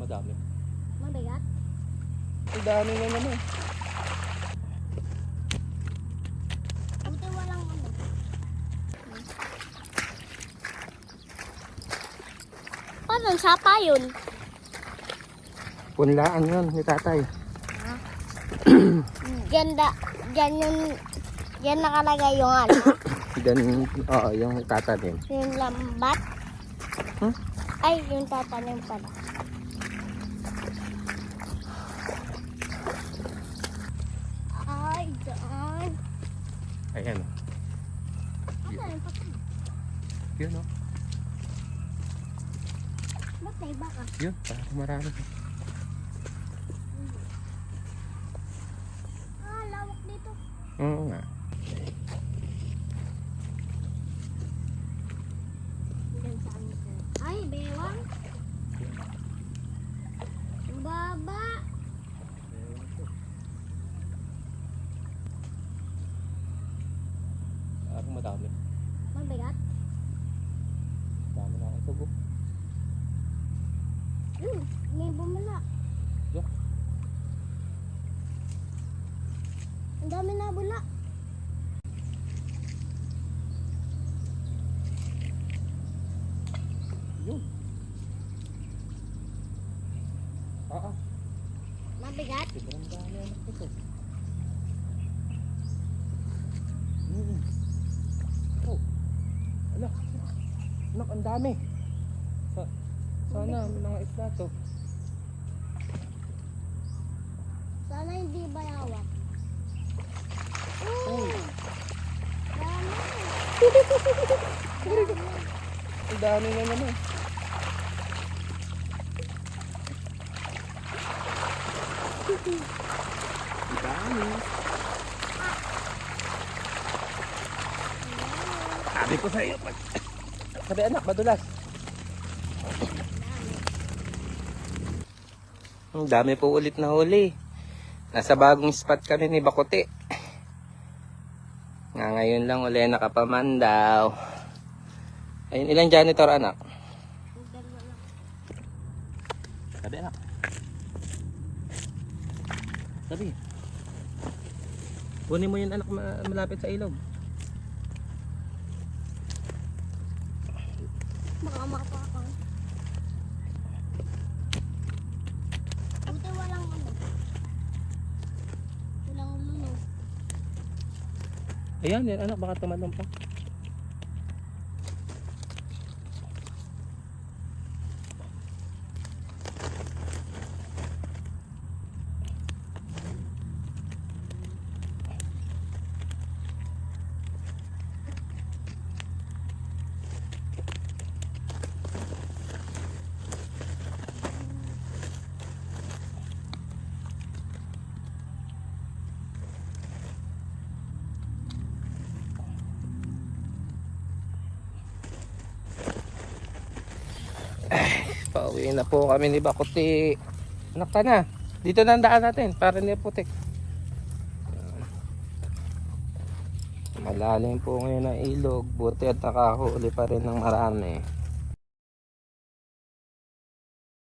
madami. Mabigat? Ang dami na naman. Buti walang ano. Paano sapa yun? Punlaan yun ni tatay. Diyan da, diyan yung, diyan nakalagay yung ano, Then, oo, yung tatanim. yung lambat. Hmm? Ay, yung tatanim pala. Ayan. Pati? Yun o. Ba't may baka? Yun, parang marami. Ah, lawak dito. Oo nga. Ay, bewang. Ang Baba. Parang madami. Mabigat. Dami na akong tubo. Hmm, may bumala. Yeah. Ang dami na bula. Yun. Ah, ah. Mabigat. Sobrang dami ang ito. Hmm. Oh. Anak. Anak, ang dami. Sa, sana mga isla to. Sana hindi balawak. Uy. Dami. Ang dami na naman. Ang dami. Sabi ko sa iyo. pag- Sabi anak, madulas. Ang dami po ulit na huli. Nasa bagong spot kami ni Bakote. Nga ngayon lang uli nakapamandaw. Ayun, ilang janitor anak? Sabi anak. Sabi. Kunin mo yun anak ma- malapit sa ilog. Baka makapakang. Buti walang ano. Walang luno. Ayan, yan anak, baka tumalong pa. Pauwi na po kami ni Bakuti. Anak ka na. Dito na ang daan natin para hindi putik. Malalim po ngayon ang ilog. Buti at nakahuli pa rin ng marami.